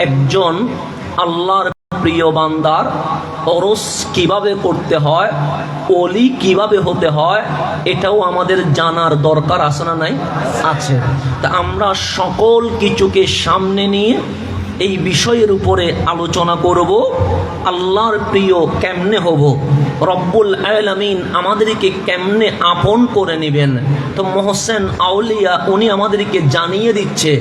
একজন আল্লাহর প্রিয় বান্দার অরস কীভাবে করতে হয় অলি কীভাবে হতে হয় এটাও আমাদের জানার দরকার আছে না নাই? আছে। তা আমরা সকল কিছুকে সামনে নিয়ে এই বিষয়ের উপরে আলোচনা করব আল্লাহর প্রিয় কেমনে হব? রব্বুল আলামিন আমাদেরকে কেমনে আপন করে নেবেন? তো মোহসেন আউলিয়া উনি আমাদেরকে জানিয়ে দিচ্ছে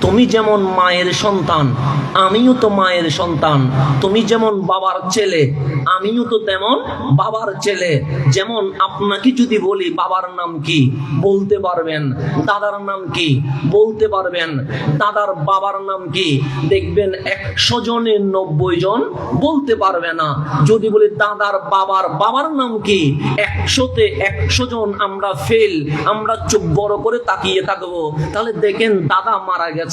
তুমি যেমন মায়ের সন্তান, আমিও তো মায়ের সন্তান। তুমি যেমন বাবার ছেলে, আমিও তো তেমন বাবার ছেলে। যেমন আপনাকে যদি বলি, বাবার নাম কি? বলতে পারবেন। দাদার নাম কি? বলতে পারবেন। দাদার বাবার নাম কি? দেখবেন একশো জনের নব্বই জন বলতে পারবে না। যদি বলি, দাদার বাবার বাবার নাম কি? একশোতে একশো জন আমরা ফেল আমরা চোখ বড় করে তাকিয়ে থাকব। তাহলে দেখেন দাদা মারা গেছে।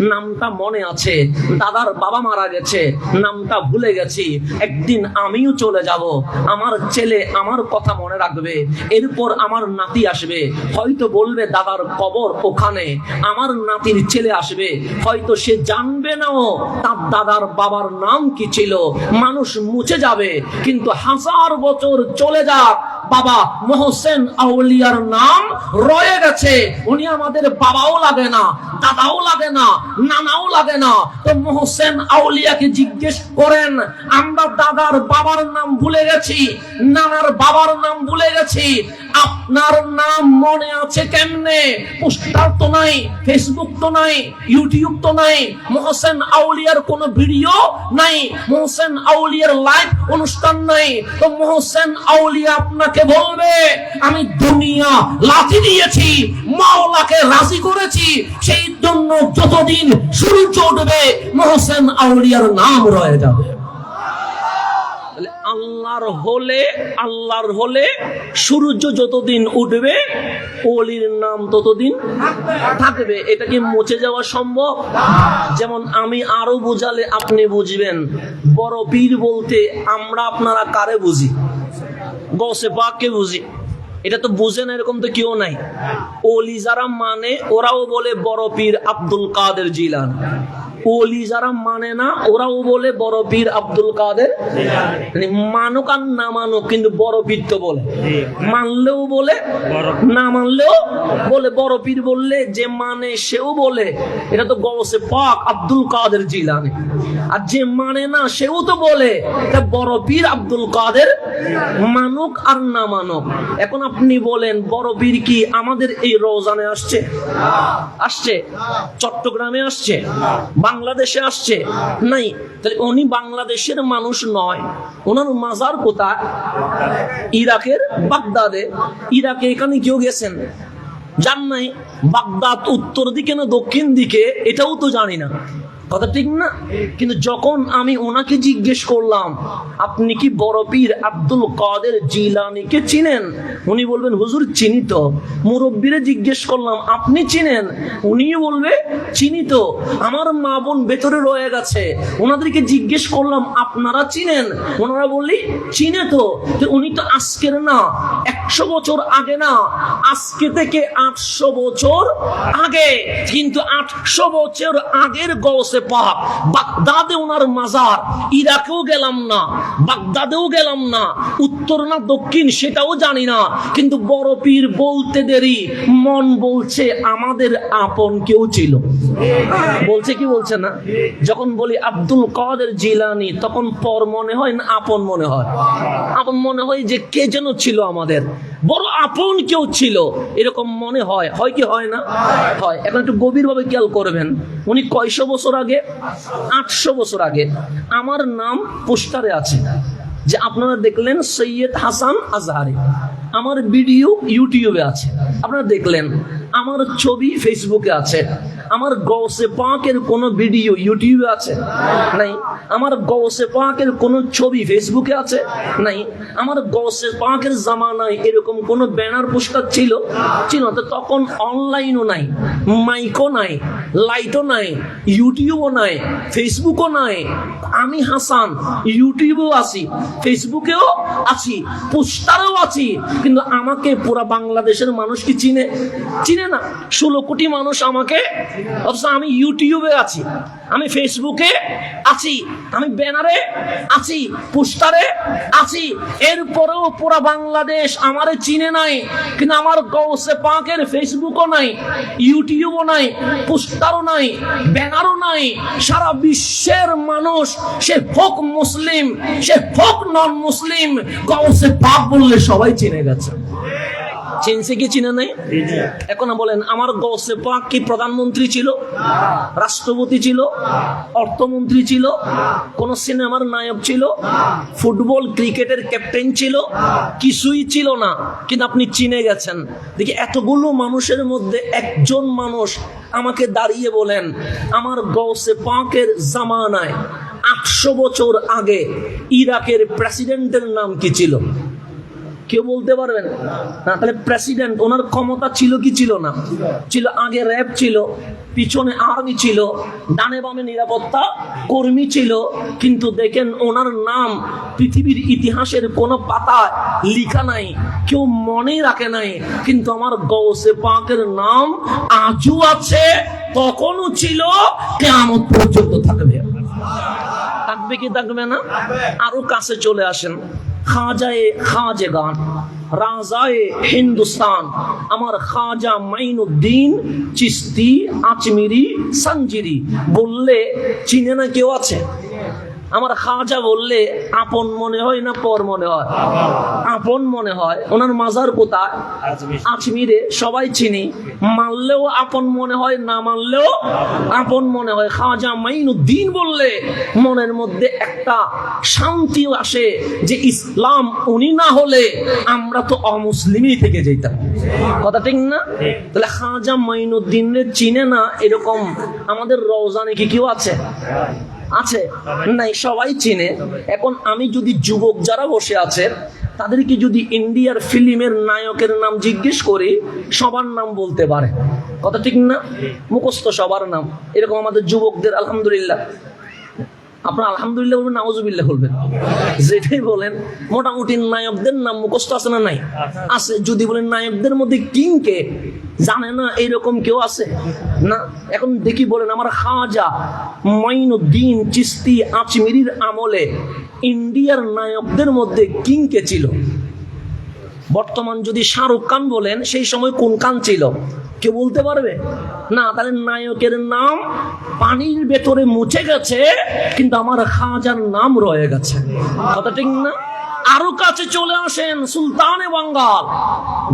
নামটা মনে আছে। দাদার বাবা মারা গেছে। নামটা ভুলে গেছি। একদিন আমিও চলে যাব। আমার ছেলে আমার কথা মনে রাখবে। এরপর আমার নাতি আসবে। হয়তো বলবে দাদার কবর ওখানে। আমার নাতির ছেলে আসবে। হয়তো সে জানবে নাও তার দাদার বাবার নাম কি ছিল। মানুষ মুছে যাবে। কিন্তু হাজার বছর চলে যাক। বাবা মোহসেন আউলিয়ার নাম রয়ে গেছে। উনি আমাদের বাবাও লাগে না, দাদাও লাগে না, নানাও লাগে না। তো মোহসেন আউলিয়াকে জিজ্ঞেস করেন, আমরা দাদার বাবার নাম ভুলে গেছি, নানার বাবার নাম ভুলে গেছি, আপনার নাম মনে আছে কেমনে? পোস্টার তো নাই, ফেসবুক তো নাই, ইউটিউব তো নাই, মোহসেন আউলিয়ার কোনো ভিডিও নাই, মোহসেন আউলিয়ার লাইভ অনুষ্ঠান নাই। তো মোহসেন আউলিয়া আপনাকে বলবে, আমি দুনিয়া লাথি দিয়েছি, মাওলাকে রাজি করেছি, সেই জন্য যতদিন সূর্য উঠবে, মোহসেন আউলিয়ার নাম রয়ে যাবে। আল্লাহর হলে আল্লাহর হলে সূর্য যতদিন উঠবে অলির নাম ততদিন থাকবে। এটা কি মুছে যাওয়া সম্ভব? যেমন আমি আরও বোঝালে আপনি বুঝবেন, বড় পীর বলতে আমরা আপনারা কারে বুঝি? গসে পাককে বুঝি। এটা তো বুঝে না, এরকম তো কেউ নাই। ওলি যারা মানে ওরাও বলে, বড় পীর আব্দুল কাদের জিলান। ওলি যারা মানে না, ওরাও বলে বড় পীর আব্দুল কাদের। মানে মানুক আর না মানুক, কিন্তু বড় পীর তো বলে। মানলেও বলে, না মানলেও বলে। বড় পীর বললে যে মানে সেও বলে। এটা তো গৌসে পাক আব্দুল কাদের জিলানি। আর যে মানে না, সেও তো বলে। বড় পীর আব্দুল কাদের মানুক আর না মানুক। এখন আপনি বলেন, বড় পীর কি আমাদের এই রোজানে আসছে? আসছে? চট্টগ্রামে আসছে? বাংলাদেশে আসছে? নাই। তাহলে উনি বাংলাদেশের মানুষ নয়। ওনার মাজার কোথায়? ইরাকের বাগদাদে। ইরাকে এখানে কেউ গেছেন? জান নাই। বাগদাদ উত্তর দিকে না দক্ষিণ দিকে? এটাও তো জানি না। কথা ঠিক না? কিন্তু যখন আমি ওনাকে জিজ্ঞেস করলাম, আপনি কি বড় পীর আব্দুল কাদের জিলানিকে চিনেন? উনি বলবেন, হুজুর, চিনি তো। মুরব্বীরে জিজ্ঞেস করলাম, আপনি চিনেন? উনিও বলবে, চিনি তো। আমার মা বোন ভেতরে রয়ে গেছে। ওনাদেরকে জিজ্ঞেস করলাম, আপনারা চিনেন? ওনারা বললি, চিনে তো। উনি তো আজকের না, একশো বছর আগে না, আজকে থেকে আটশো বছর আগে। কিন্তু আটশো বছর আগের গৌসে পাক বাগদাদে ওনার মাজার। ইরাকেও গেলাম না, বাগদাদেও গেলাম না। উত্তর না দক্ষিণ সেটাও জানি না। কিন্তু বড় পীর বলতে দেরি, মন বলছে আমাদের আপন কেউ ছিল। বলছে কি বলছে না? যখন বলি আব্দুল কাদের জিলানি, তখন পর মনে হয় না আপন মনে হয়। আপন মনে হয় যে কে যেন ছিল আমাদের। বড় আপন কেউ ছিল। এরকম মনে হয়। হয় কি হয় না? হয়। এখন একটু গভীরভাবে খেয়াল করবেন। উনি কয়শো বছর আটশো বছর আগে। আমার নাম পোস্টারে আছে। যে আপনারা দেখলেন সৈয়দ হাসান আজহারি। আমার ভিডিও ইউটিউবে আছে। আপনারা দেখলেন, আমার ছবি ফেসবুকে আছে। আমার গৌসে পাকের কোনো ভিডিও ইউটিউবে আছে? নাই। আমার গৌসে পাকের কোনো ছবি ফেসবুকে আছে? নাই। আমার গৌসে পাকের জামানায় এরকম কোনো ব্যানার পোস্টার ছিল? ছিল তো তখন অনলাইনও নাই, মাইকও নাই, লাইটও নাই, ইউটিউবও নাই, ফেসবুকও নাই। আমি হাসান, ইউটিউবেও আছি। ফেসবুকেও আছি, পোস্টারেও আছি, কিন্তু আমাকে পুরা বাংলাদেশের মানুষ কি চিনে? চিনে না। ষোলো কোটি মানুষ আমাকে, অথচ আমি ইউটিউবে আছি, আমি ফেসবুকে আছি, আমি ব্যানারে আছি, পোস্টারে আছি। এরপরেও পুরা বাংলাদেশ আমারে চিনে নাই, কিন্তু আমার গৌসে পাকের ফেসবুকও নাই ইউটিউবও নাই, পোস্টারও নাই, ব্যানারও নাই। সারা বিশ্বের মানুষ, সে হোক মুসলিম, সে হোক নন মুসলিম বললে সবাই চিনে গেছে। চিনছে কি, চিনে নাই? এখন বলেন, আমার গৌসে পাক কি প্রধানমন্ত্রী ছিল? রাষ্ট্রপতি ছিল? অর্থমন্ত্রী ছিল? কোন সিনেমার নায়ক ছিল? ফুটবল ক্রিকেটের ক্যাপ্টেন ছিল? কিছুই ছিল না, কিন্তু আপনি চিনে গেছেন। দেখি, এতগুলো মানুষের মধ্যে একজন মানুষ আমাকে দাঁড়িয়ে বলেন, আমার গৌসে পাকের জামানায় আটশো বছর আগে ইরাকের প্রেসিডেন্টের নাম কি ছিল? কেউ বলতে পারবেন না? তাহলে প্রেসিডেন্ট, ওনার ক্ষমতা ছিল কি ছিল না? ছিল, আগে র্যাব ছিল, পিছনে আর্মি ছিল, ডানে বামে নিরাপত্তা কর্মী ছিল, কিন্তু দেখেন ওনার নাম পৃথিবীর ইতিহাসের কোনো পাতায় লিখা নাই, কেউ মনে রাখে নাই, কিন্তু আমার গৌসে পাকের নাম আজও আছে, তখনও ছিল কেমন পর্যন্ত থাকবে। থাকবে কি থাকবে না? আরও কাছে চলে আসেন। খাজায়ে খাজেগান রাজায়ে হিন্দুস্তান, আমার খাজা মাইনুদ্দিন চিস্তি আচমিরি সঞ্জিরি বললে চিনে না কেউ আছে? আমার খাজা বললে, আপন মনে হয় না পর মনে হয়? আপন মনে হয়। ওনার মাজার কোথায়? আজমিরে। সবাই চিনি। মানলেও আপন মনে হয়, না মানলেও আপন মনে হয়। খাজা মাইনুদ্দিন বললে, মনের মধ্যে একটা শান্তি আসে যে ইসলাম উনি না হলে আমরা তো অমুসলিমই থেকে যেতাম কথা ঠিক না? তাহলে খাজা মাইনুদ্দিনের চিনে না এরকম আমাদের রওজানে কি কেউ আছে? আছে? নাই, সবাই চিনে। এখন আমি যদি যুবক যারা বসে আছে, তাদেরকে যদি ইন্ডিয়ার ফিল্মের নায়কের নাম জিজ্ঞেস করি, সবার নাম বলতে পারে। কথা ঠিক না? মুখস্থ সবার নাম। এরকম আমাদের যুবকদের, আলহামদুলিল্লাহ। আপনার আলহামদুলিল্লাহ বলবেন নাউজুবিল্লাহ বলবেন। যেটাই বলেন, মোটামুটি নায়কদের নাম মুখস্থ আছে না নাই? আছে। যদি বলেন নায়কদের মধ্যে কিংকে জানে না এইরকম কেউ আছে? না, এখন দেখি বলেন আমার খাজা মাইনুদ্দিন চিস্তি আচমিরির আমলে ইন্ডিয়ার নায়কদের মধ্যে কিংকে ছিল? বর্তমান যদি শাহরুখ খান বলেন, সেই সময় কোন খান ছিল? কেউ বলতে পারবে? না, তাহলে নায়কের নাম পানির ভেতরে মুছে গেছে, কিন্তু আমার খাজার নাম রয়ে গেছে। কথা ঠিক না? আরও কাছে চলে আসেন সুলতানে বাঙ্গাল।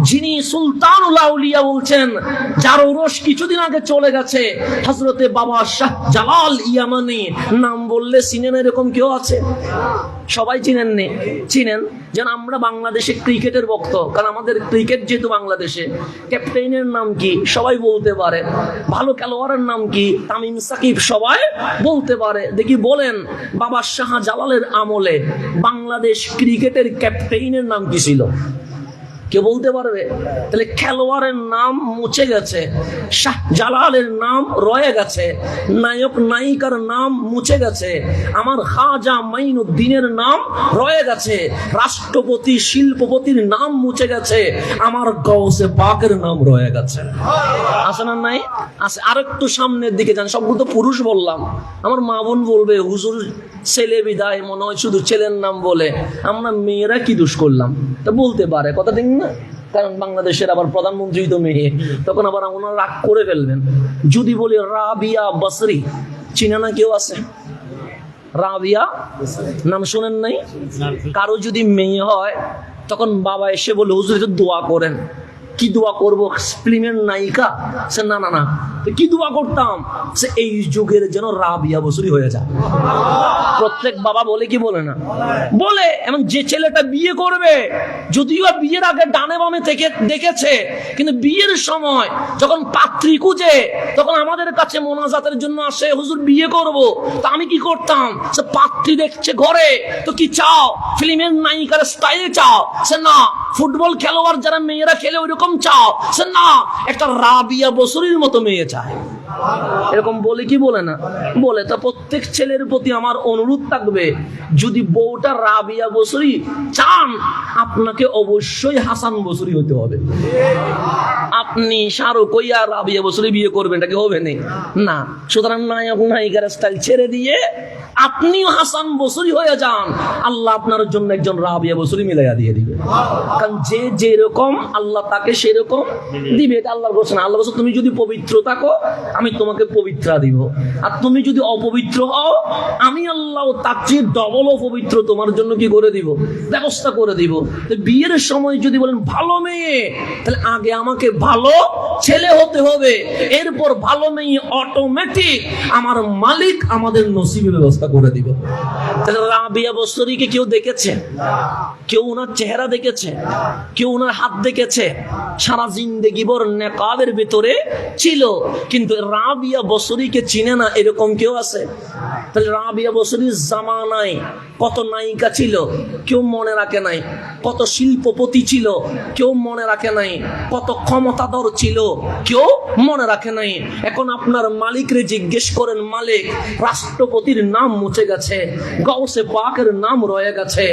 যিনি সুলতান উলাউলিয়া বলছেন, যার ওরস কিছুদিন আগে চলে গেছে হজরতে বাবা শাহ জালাল ইয়ামানি। নাম বললে চিনেন এরকম কেউ আছে? সবাই চিনেন নে চিনেন? যেন আমরা বাংলাদেশে ক্রিকেটের ভক্ত, কারণ আমাদের ক্রিকেট যেহেতু বাংলাদেশে, ক্যাপ্টেনের নাম কি সবাই বলতে পারে, ভালো খেলোয়াড়ের নাম কি তামিম সাকিব সবাই বলতে পারে। দেখি বলেন বাবা শাহ জালালের আমলে বাংলাদেশ ক্রিকেটের ক্যাপ্টেইনের নাম কি ছিল? কে বলতে পারবে? তাহলে খেলোয়াড়ের নাম মুছে গেছে, শাহ জালালের নাম রয়ে গেছে, নায়ক নায়িকার নাম মুছে গেছে, আমার খাজা মাইনুদ্দিনের নাম রয়ে গেছে, রাষ্ট্রপতি, শিল্পপতির নাম মুছে গেছে, আমার গৌসে পাকের নাম রয়ে গেছে। আছে না নাই? আছে, আরেকটু সামনের দিকে যান, সবগুলো তো পুরুষ বললাম। আমার মা বোন বলবে, হুজুর, ছেলে বিদায় মনে হয় শুধু ছেলের নাম বলে। আমরা মেয়েরা কি দোষ করলাম? তা বলতে পারে, কথা ঠিক না? কারণ বাংলাদেশের আবার প্রধানমন্ত্রী তো মেয়ে। তখন আবার ওনারা রাগ করে ফেলবেন। যদি বলি রাবিয়া বাসরি, চিনা না কেউ আছে? রাবিয়া? নাম শোনেন নাই? কারও যদি মেয়ে হয়, তখন বাবা এসে বলে, হুজুর দোয়া করেন। কি দোয়া করব? ফিল্মের নায়িকা? সে, না না না। কি দোয়া করতাম? সে, এই যুগের যেন রাবিয়া বসুরি হয়ে যায়। প্রত্যেক বাবা বলে কি বলে না? বলে এবং যে ছেলেটা বিয়ে করবে, যদিও বিয়ের আগে ডানে বামে থেকে দেখেছে, কিন্তু বিয়ের সময় যখন পাত্রী খুঁজে, তখন আমাদের কাছে মোনাজাতের জন্য আসে, হুজুর, বিয়ে করব। তা আমি কি করতাম? সে পাত্রী দেখছে ঘরে, তো কি চাও? ফিল্মের নায়িকার স্টাইল চাও? সে, না। ফুটবল খেলোয়াড় যারা মেয়েরা খেলে ওইরকম চাও? না একটা রাবিয়া বসরির মতো মেয়ে চায়। এরকম বলে কি বলে না? বলে তা প্রত্যেক ছেলের প্রতি আমার অনুরোধ থাকবে যদি বউটা রাবিয়া বসরি চান আপনাকে অবশ্যই হাসান বসরি হতে হবে। আপনি শাহরুখ আর রাবিয়া বসরি বিয়ে করবেন এটা কি হবে না? না। সুতরাং নায়ক নায়িকার স্টাইল ছেড়ে দিয়ে আপনিও হাসান বসরি হয়ে যান। আল্লাহ আপনার জন্য একজন রাবিয়া বসরি মিলাইয়া দিয়ে দিবে। কারণ যে যেরকম আল্লাহ তাকে সেরকম দিবে এটা আল্লাহর ঘোষণা। আল্লাহ বলছে, তুমি যদি পবিত্র থাকো আমি তোমাকে পবিত্রা দিব। আর তুমি যদি অপবিত্র হও, আমি আল্লাহ তার চেয়ে ডবল অপবিত্র তোমার জন্য কি করে দিব? ব্যবস্থা করে দিব। বিয়ের সময় যদি বলেন, ভালো মেয়ে, তাহলে আগে আমাকে ভালো ছেলে হতে হবে। এরপর ভালো মেয়ে অটোমেটিক আমার মালিক আমাদের নসিবে ব্যবস্থা করে দিবে। তাহলে রাবিয়া বস্তরীকে কেউ দেখেছে? কেউ ওনার চেহারা দেখেছে? কেউ ওনার হাত দেখেছে? সারা জিন্দেগি বর নেকাবের ভিতরে ছিল। কিন্তু রাবিয়া বসরিকে চিনে না এরকম কেউ আছে? তাহলে রাবিয়া বসরির জামানায় কত নায়িকা ছিল, কেউ মনে রাখে নাই। কত শিল্পপতি ছিল, কেউ মনে রাখে নাই। কত ক্ষমতাধর ছিল, কেউ মনে রাখে নাই। এখন আপনার মালিকরে জিজ্ঞেস করেন, মালিক, রাষ্ট্রপতির নাম মুছে গেছে গৌসে পাকের নাম রয়ে গেছে,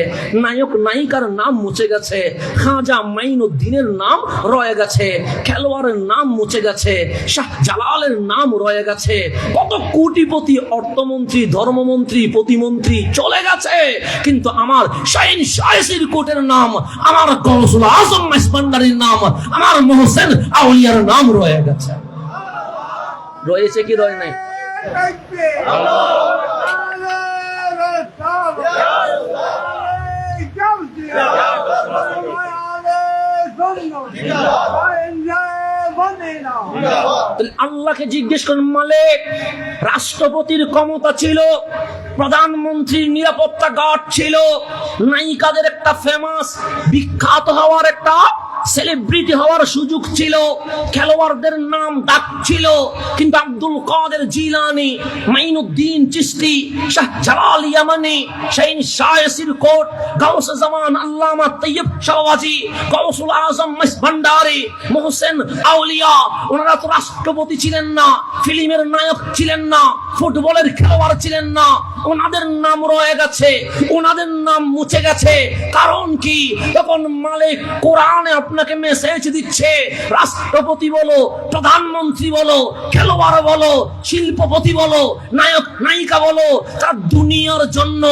নায়ক, নায়িকার নাম মুছে গেছে, খাজা মাইনুদ্দিনের নাম রয়ে গেছে, খেলোয়াড়ের নাম মুছে গেছে, শাহ জালালের নাম রয়ে গেছে। কত কোটিপতি অর্থমন্ত্রী, ধর্মমন্ত্রী, প্রতিমন্ত্রী চলে গেছে। কিন্তু আমার শাইন শায়সির কোটের নাম, আমার কৌশল আজম মাইসবান্ডারির নাম, আমার মোহসেন আউলিয়ার নাম রয়ে গেছে। রয়েছে কি রয়ে নাই? তাহলে আল্লাহকে জিজ্ঞেস করেন, মালিক, রাষ্ট্রপতির ক্ষমতা ছিল, প্রধানমন্ত্রীর নিরাপত্তা গার্ড ছিল, নায়িকাদের একটা ফেমাস বিখ্যাত হওয়ার একটা সেলিব্রিটি হওয়ার সুযোগ ছিল, খেলোয়াড়দের নাম ডাক ছিল, কিন্তু Abdul Qader Jilani, Moinuddin Chishti Shah Jalal Yamani shine শায়সির কোট, গাউস জামান, আল্লামা তৈয়ব শাহবাজি গাউসুল আজম মাইস ভান্ডারি, মোহসেন আউলিয়া, ওনারা তো রাষ্ট্রপতি ছিলেন না, ফিল্মের নায়ক ছিলেন না, ফুটবলের খেলোয়াড় ছিলেন না ওনাদের নাম রয়ে গেছে, ওনাদের নাম মুছে গেছে। কারণ কি? তখন মালিক কোরআনে আপনাকে মেসেজ দিচ্ছে, রাষ্ট্রপতি বলো, প্রধানমন্ত্রী বলো, খেলোয়াড় বলো, শিল্পপতি বলো, নায়ক, নায়িকা বলো, তার দুনিয়ার জন্য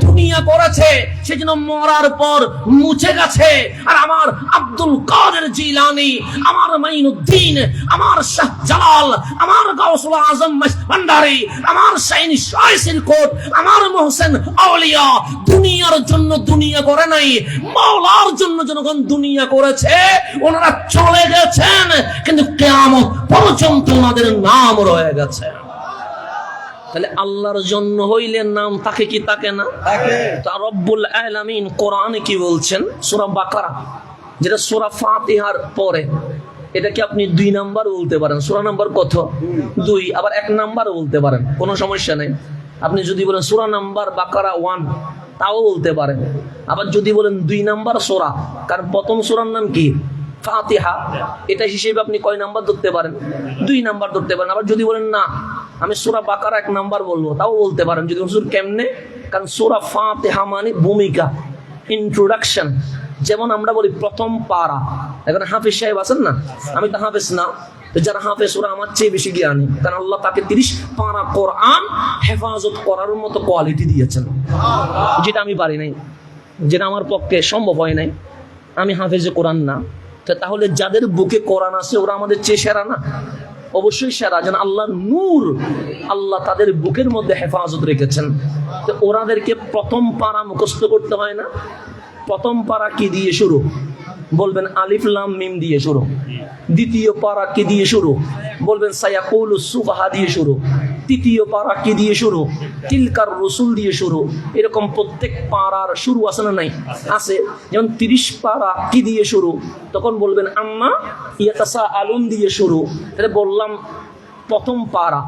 দুনিয়া করেছে, সেজন্য মরার পর মুছে গেছে। আর আমার আব্দুল কাদের জিলানি, আমার মাইনুদ্দিন, আমার শাহ জালাল, আমার গাউসুল আজম ভান্ডারি, আমার শাইন শাইসির কোট আমার মোহসেন আউলিয়া দুনিয়ার জন্য দুনিয়া করে নাই মাওলার জন্য জনগণ দুনিয়া করেছে ওনারা চলে গেছেন কিন্তু কেয়ামত পর্যন্ত ওনাদের নাম রয়ে গেছে। তাহলে আল্লাহর জন্য হইলে নাম তাকে কি তাকে না? তা রব্বুল আলামিন কোরআনে কি বলছেন? সূরা বাকারা যেটা সূরা ফাতিহার পরে এটা কি আপনি দুই নাম্বার বলতে পারেন? সূরা নাম্বার কত? দুই। আবার এক নাম্বার বলতে পারেন। কোনো সমস্যা নেই। আপনি যদি বলেন সোরা নাম্বার বাকারা ওয়ান, তাও বলতে পারেন। আবার যদি বলেন দুই নাম্বার সোরা, কারণ প্রথম সোরার নাম কি? ফাতিহা। এটা হিসেবে আপনি কয় নাম্বার ধরতে পারেন? দুই নাম্বার ধরতে পারেন। আবার যদি বলেন না, আমি সোরা বাকারা এক নাম্বার বলব, তাও বলতে পারেন। যদি হুজুর কেমনে? কারণ সোরা ফাতিহা মানে ভূমিকা ইন্ট্রোডাকশন যেমন আমরা বলি প্রথম পারা। এখানে হাফিজ সাহেব আছেন না? আমি তো হাফেজ না। তো যারা হাফেজ, ওরা আমার চেয়ে বেশি জ্ঞানী। কারণ আল্লাহ তাকে তিরিশ পারা কোরআন হেফাজত করার মতো কোয়ালিটি দিয়েছেন। যেটা আমি পারি নাই। যেটা আমার পক্ষে সম্ভব হয় নাই। আমি হাফেজে কোরআন না। তো তাহলে যাদের বুকে কোরআন আছে, ওরা আমাদের চেয়ে সেরা না? অবশ্যই সেরা। যেন আল্লাহ নূর আল্লাহ তাদের বুকের মধ্যে হেফাজত রেখেছেন। তো ওরাদেরকে প্রথম পারা মুখস্থ করতে হয় না? প্রথম পারা কি দিয়ে শুরু? বলবেন আলিফ লাম মিম দিয়ে শুরু। দ্বিতীয় পারা কে দিয়ে শুরু? বলবেন সায়াকুল সুবাহা দিয়ে শুরু। তৃতীয় পারা কে দিয়ে শুরু? তিলকার রসুল দিয়ে শুরু। এরকম প্রত্যেক পাড়ার শুরু আছে না নাই? আছে। যেমন তিরিশ পারা কি দিয়ে শুরু? তখন বলবেন আম্মা ইয়াতাসা আলুন দিয়ে শুরু। তাহলে বললাম প্রথম পারা।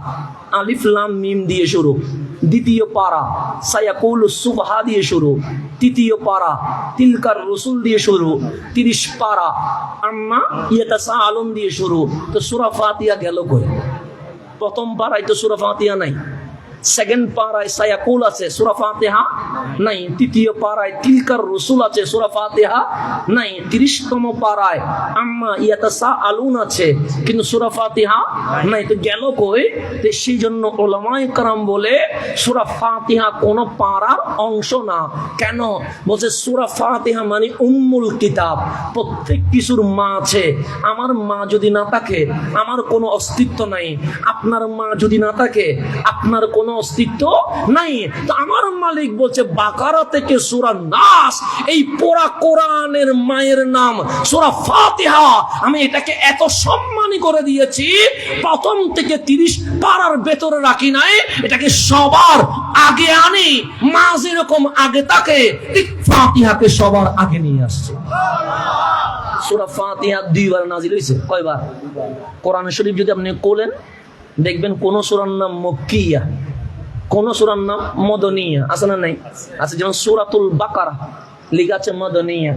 আলিফলাম মিম দিয়ে শুরু। দ্বিতীয় পারা, সায়াকুল সুবহা দিয়ে শুরু। তৃতীয় পারা, তিলকার রসুল দিয়ে শুরু। তিরিশ পারা, আম্মা ইয়েতাসা আলম দিয়ে শুরু। তো সুরা ফাতিয়া গেল করে প্রথম পাড়ায় তো সুরা ফাতিহা নাই। সেকেন্ড পাড়ায় সায়াকুল আছে সুরা ফাতিহা নাই তৃতীয় পাড়ায় তিলকার রসুল আছে সুরা ফাতিহা নাই তিরিশতম পাড়ায় আম্মা ইয়াতাসা আলুন আছে কিন্তু সুরা ফাতিহা নাই তো গেল কই তো সেই জন্য ওলামায়ে কারাম বলে সুরা ফাতিহা কোন পাড়ার অংশ না কেন বলছে সুরা ফাতিহা মানে উম্মুল কিতাব প্রত্যেক কিছুর মা আছে আমার মা যদি না থাকে আমার কোনো অস্তিত্ব নাই আপনার মা যদি না থাকে আপনার কোনো অস্তিত্ব নাই। আমার মালিক বলছে, বাকারা থেকে সুরা নাস, এই পোড়া কোরআনের মায়ের নাম, সুরা ফাতিহা, আমি এটাকে এত সম্মানী করে দিয়েছি, প্রথম থেকে তিরিশ পাড়ার ভেতরে রাখি নাই, এটাকে সবার আগে আনি, মা যেরকম আগে তাকে ফাতিহাকে সবার আগে নিয়ে আসছে। সুরা ফাতিহা দুইবার নাজিল হয়েছে, কয়বার? কোরআন শরীফ যদি আপনি কোলেন দেখবেন কোন সুরার নাম মক্কিয়া। কোন সুরার নাম? মদনিয়া। আছে না নাই? আছে যেমন সুরাতুল বাকারা, লিখা আছে মদনিয়া।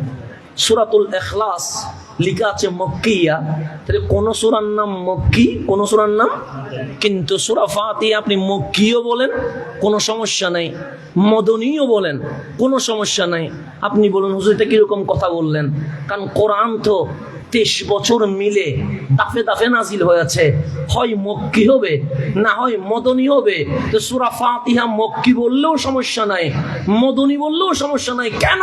সুরাতুল এখলাস, লিখা আছে মক্কিয়া। তাহলে কোন সুরার নাম মক্কি, কোন সুরার নাম? কিন্তু সুরা ফাতিহা আপনি মক্কিও বলেন, কোনো সমস্যা নাই। মদনীয় বলেন, কোনো সমস্যা নাই। আপনি বলুন, হুজুর, এটা কীরকম কথা বললেন? কারণ কোরআন তো তেইশ বছর মিলে দাফে দাফে নাজিল হয়েছে। হয় মক্কি হবে, না হয় মদনী হবে। তো সুরা ফাতিহা মক্কি বললেও সমস্যা নাই, মদনী বললেও সমস্যা নাই। কেন?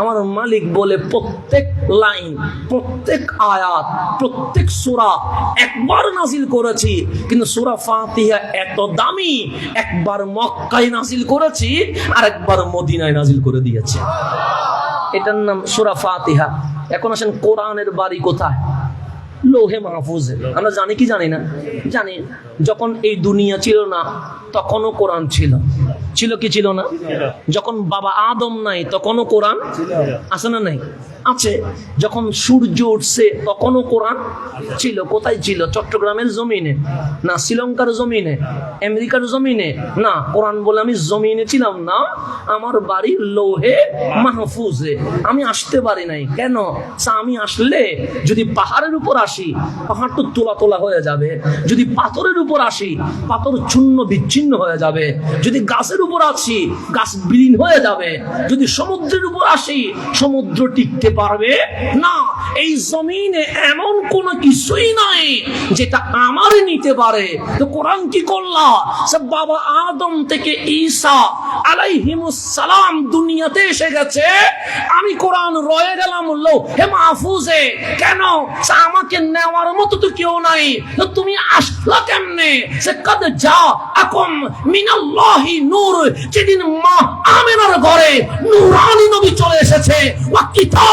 আমার মালিক বলে প্রত্যেক লাইন, প্রত্যেক আয়াত, প্রত্যেক সুরা একবার নাজিল করেছি। কিন্তু সুরা ফাতিহা এত দামি, একবার মক্কায় নাজিল করেছি আর একবার মদিনায় নাজিল করে দিয়েছে। এটার নাম সুরা ফাতিহা। এখন আসেন কোরআনের বাড়ি কোথায়? লোহে মাহফুজে। আমরা জানি কি জানি না? জানি যখন এই দুনিয়া ছিল না তখনও কোরআন ছিল। ছিল কি ছিল না? যখন বাবা আদম নাই তখনও কোরআন আছে না নাই? আছে। যখন সূর্য উঠছে, তখনও কোরআন ছিল। কোথায় ছিল? চট্টগ্রামের জমিনে। না, শ্রীলঙ্কার জমিনে। আমেরিকার জমিনে। না, কোরআন বলে আমি জমিনে ছিলাম না। আমার বাড়ি লোহে মাহফুজে। আমি আসতে পারি নাই। কেন? আমি আসলে যদি পাহাড়ের উপর আসি, পাহাড় তো তোলা তোলা হয়ে যাবে। যদি পাথরের উপর আসি, পাথর চূর্ণ বিচ্ছিন্ন হয়ে যাবে। যদি গাছের উপর আসি, গাছ বিলীন হয়ে যাবে। যদি সমুদ্রের উপর আসি, সমুদ্র টিকতে পারবে? না, এই জমিনে এমন কোনো কিছুই নাই যেটা আমার নিতে পারে। তো কোরআন কি করলা? বাবা আদম থেকে ঈসা সালাম দুনিয়াতে এসে গেছে। আমি কোরআন রয়ে গেলাম লো, হে মাহফুজে, কেন? আমাকে নেওয়ার মতো তো কেউ নাই। তুমি আসলা কেমনে? সে কদ যা আকম মিনাল্লাহি নূর। যেদিন মা আমিনার ঘরে নূরানি নবী চলে এসেছে। ওয়া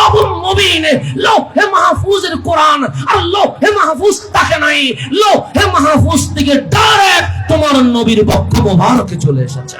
কিতাবুম মুবিন। লৌহে মাহফুজের কোরআন আর লৌহে মাহফুজ তাকে নাই। লৌহে মাহফুজ থেকে ডাইরেক্ট তোমার নবীর বক্ষ মোবারকে চলে এসেছে।